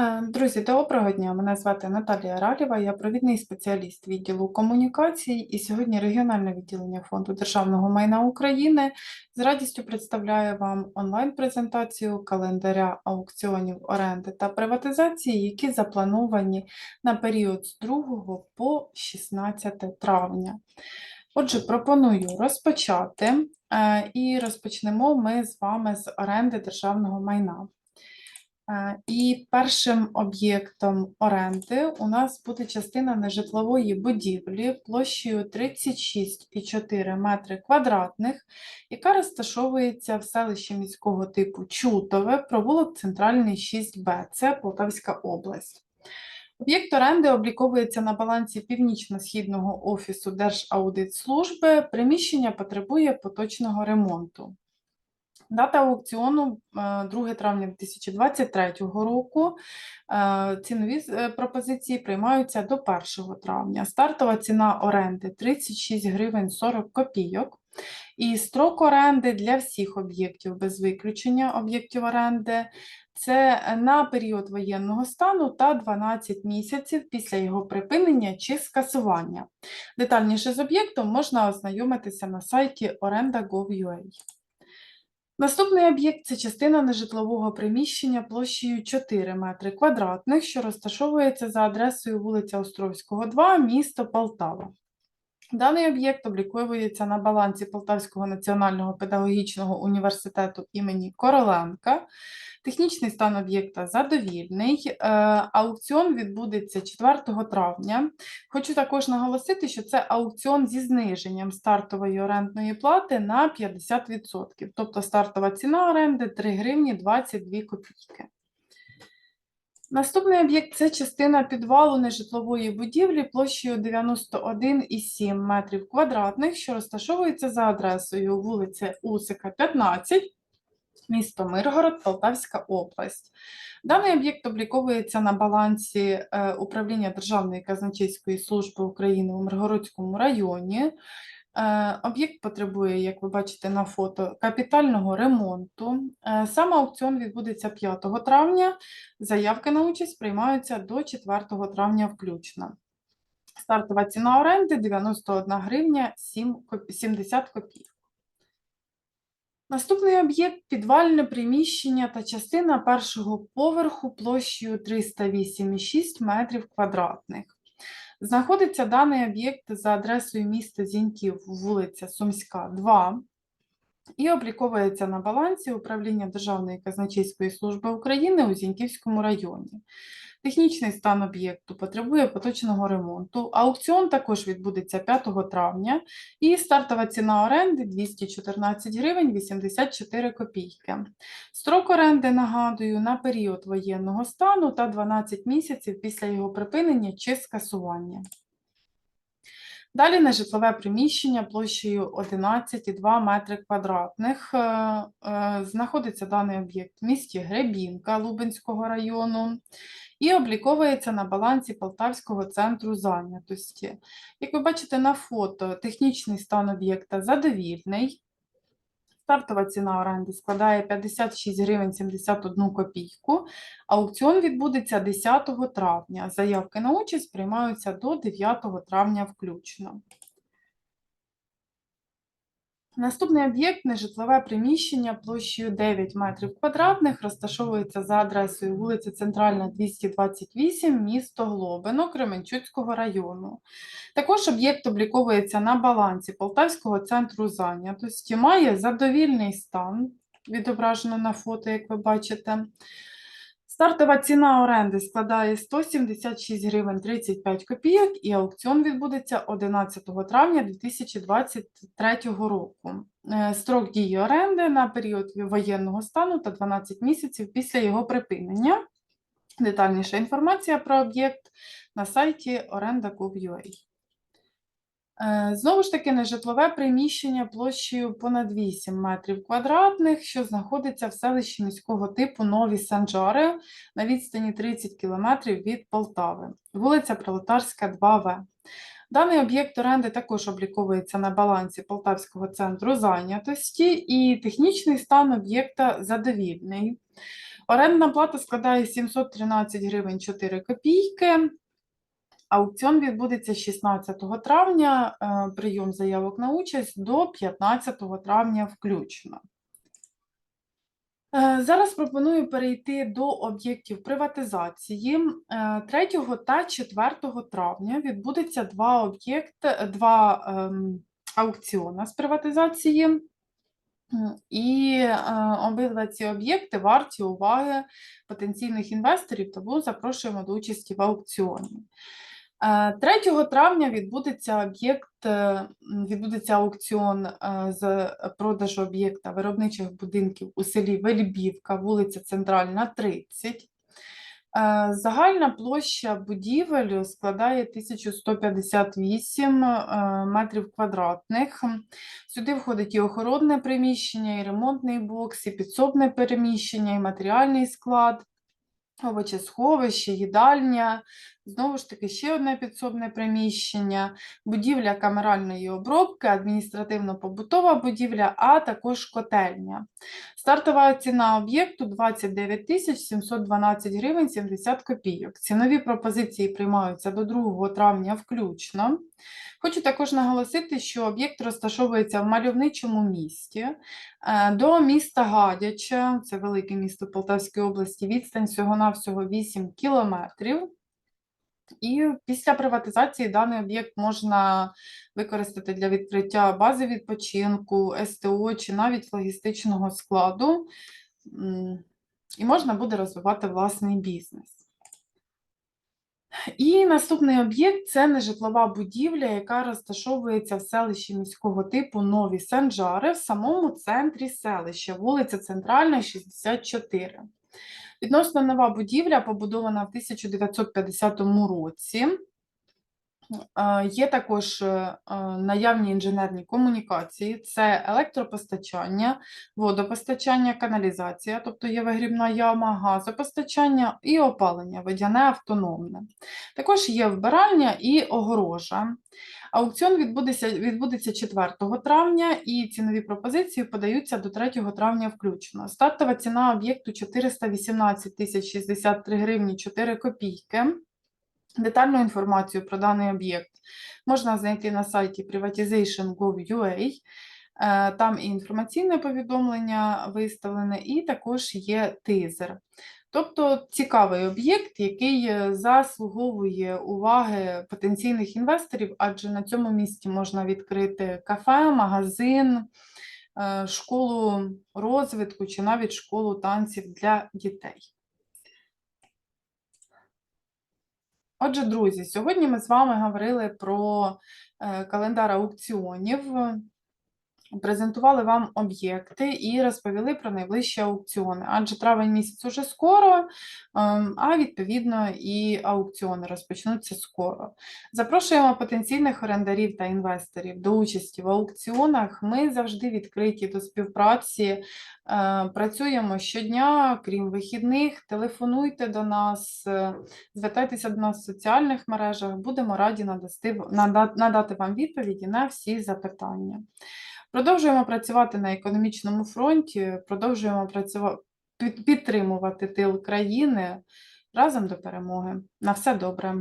Е, Друзі, доброго дня! Мене звати Наталія Ралєва, я провідний спеціаліст відділу комунікацій і сьогодні регіональне відділення Фонду державного майна України з радістю представляю вам онлайн-презентацію календаря аукціонів оренди та приватизації, які заплановані на період з 2 по 16 травня. Отже, пропоную розпочати, е, і розпочнемо ми з вами з оренди державного майна. Е, І першим об'єктом оренди у нас буде частина нежитлової будівлі площею 36,4 метри квадратних, яка розташовується в селищі міського типу Чутове, провулок Центральний 6Б, це Полтавська область. Об'єкт оренди обліковується на балансі Північно-Східного офісу Держаудитслужби. Приміщення потребує поточного ремонту. Дата аукціону е, 2 травня 2023 року. Е, Цінові е, пропозиції приймаються до 1 травня. Стартова ціна оренди 36 гривень 40 копійок. І строк оренди для всіх об'єктів без виключення об'єктів оренди це на період воєнного стану та 12 місяців після його припинення чи скасування. Детальніше з об'єктом можна ознайомитися на сайті orenda.gov.ua. Наступний об'єкт це частина нежитлового приміщення площею 4 метри квадратних, що розташовується за адресою вулиця Островського, 2, місто Полтава. Даний об'єкт обліковується на балансі Полтавського національного педагогічного університету імені Короленка. Технічний стан об'єкта задовільний. Е, Аукціон відбудеться 4 травня. Хочу також наголосити, що це аукціон зі зниженням стартової орендної плати на 50%. Тобто стартова ціна оренди 3 гривні 22 копійки. Наступний об'єкт це частина підвалу нежитлової будівлі площею 91,7 метрів квадратних, що розташовується за адресою вулиця Усика, 15, місто Миргород, Полтавська область. Даний об'єкт обліковується на балансі е, управління Державної казначейської служби України у Миргородському районі. Е, Об'єкт потребує, як ви бачите на фото, капітального ремонту. Е, Сам аукціон відбудеться 5 травня. Заявки на участь приймаються до 4 травня включно. Стартова ціна оренди 91 гривня 70 копійок. Наступний об'єкт підвальне приміщення та частина першого поверху площею 308,6 метрів квадратних. Знаходиться даний об'єкт за адресою міста Зіньків, вулиця Сумська, 2, і обліковується на балансі управління Державної казначейської служби України у Зіньківському районі. Технічний стан об'єкту потребує поточного ремонту. Аукціон також відбудеться 5 травня, і стартова ціна оренди 214 гривень 84 копійки. Строк оренди, нагадую, на період воєнного стану та 12 місяців після його припинення чи скасування. Далі нежитлове приміщення площею 11,2 метри квадратних. Е, е, Знаходиться даний об'єкт в місті Гребінка Лубенського району і обліковується на балансі Полтавського центру зайнятості. Як ви бачите на фото, технічний стан об'єкта задовільний. Стартова ціна оренди складає 56 гривень 71 копійку. Аукціон відбудеться 10 травня. Заявки на участь приймаються до 9 травня включно. Наступний об'єкт нежитлове приміщення площею 9 метрів квадратних розташовується за адресою вулиця Центральна, 228, місто Глобино, Кременчуцького району. Також об'єкт обліковується на балансі Полтавського центру зайнятості, має задовільний стан, відображено на фото, як ви бачите. Стартова ціна оренди складає 176 гривень 35 копійок і аукціон відбудеться 11 травня 2023 року. Е, Строк дії оренди на період воєнного стану та 12 місяців після його припинення. Детальніша інформація про об'єкт на сайті orenda.gov.ua. Е, Знову ж таки, нежитлове приміщення площею понад 8 метрів квадратних, що знаходиться в селищі міського типу Нові Санджари на відстані 30 км від Полтави, вулиця Пролетарська, 2В. Даний об'єкт оренди також обліковується на балансі Полтавського центру зайнятості, і технічний стан об'єкта задовільний. Орендна плата складає 713 гривень 4 копійки. Аукціон відбудеться 16 травня, е, прийом заявок на участь до 15 травня включно. Е, Зараз пропоную перейти до об'єктів приватизації. Е, 3 та 4 травня відбудеться два об'єкти, два ем, аукціони з приватизації. І е, обидва ці об'єкти варті уваги потенційних інвесторів, тому запрошуємо до участі в аукціоні. Е, 3 травня відбудеться об'єкт, е, відбудеться аукціон е, з продажу об'єкта виробничих будинків у селі Вельбівка, вулиця Центральна, 30. Е, Загальна площа будівель складає 1158 е, метрів квадратних. Сюди входить і охоронне приміщення, і ремонтний бокс, і підсобне переміщення, і матеріальний склад, овочесховище, їдальня, знову ж таки ще одне підсобне приміщення, будівля камеральної обробки, адміністративно-побутова будівля, а також котельня. Стартова ціна об'єкту 29 тисяч 712 гривень 70 копійок. Цінові пропозиції приймаються до 2 травня включно. Хочу також наголосити, що об'єкт розташовується в мальовничому місті. Е, До міста Гадяча, це велике місто Полтавської області, відстань всього-навсього 8 кілометрів. І після приватизації даний об'єкт можна використати для відкриття бази відпочинку, СТО чи навіть логістичного складу. І можна буде розвивати власний бізнес. І наступний об'єкт це нежитлова будівля, яка розташовується в селищі міського типу Нові Санджари в самому центрі селища, вулиця Центральна, 64. Відносно нова будівля, побудована в 1950 році. Є також е, е, наявні інженерні комунікації, це електропостачання, водопостачання, каналізація, тобто є вигрібна яма, газопостачання і опалення, водяне автономне. Також є вбиральня і огорожа. Аукціон відбудеться, відбудеться 4 травня і цінові пропозиції подаються до 3 травня включно. Стартова ціна об'єкту 418 тисяч 63 гривні 4 копійки. Детальну інформацію про даний об'єкт можна знайти на сайті privatization.gov.ua. Е, Там і інформаційне повідомлення виставлене, і також є тизер. Тобто цікавий об'єкт, який е, заслуговує уваги потенційних інвесторів, адже на цьому місці можна відкрити кафе, магазин, е, школу розвитку чи навіть школу танців для дітей. Отже, друзі, сьогодні ми з вами говорили про е, календар аукціонів, презентували вам об'єкти і розповіли про найближчі аукціони. Адже травень місяць уже скоро, ем, а відповідно і аукціони розпочнуться скоро. Запрошуємо потенційних орендарів та інвесторів до участі в аукціонах. Ми завжди відкриті до співпраці. Е, Працюємо щодня, крім вихідних. Телефонуйте до нас, е, звертайтеся до нас в соціальних мережах. Будемо раді надасти, нада- надати вам відповіді на всі запитання. Продовжуємо працювати на економічному фронті, продовжуємо працювати, підтримувати тил країни разом до перемоги. На все добре.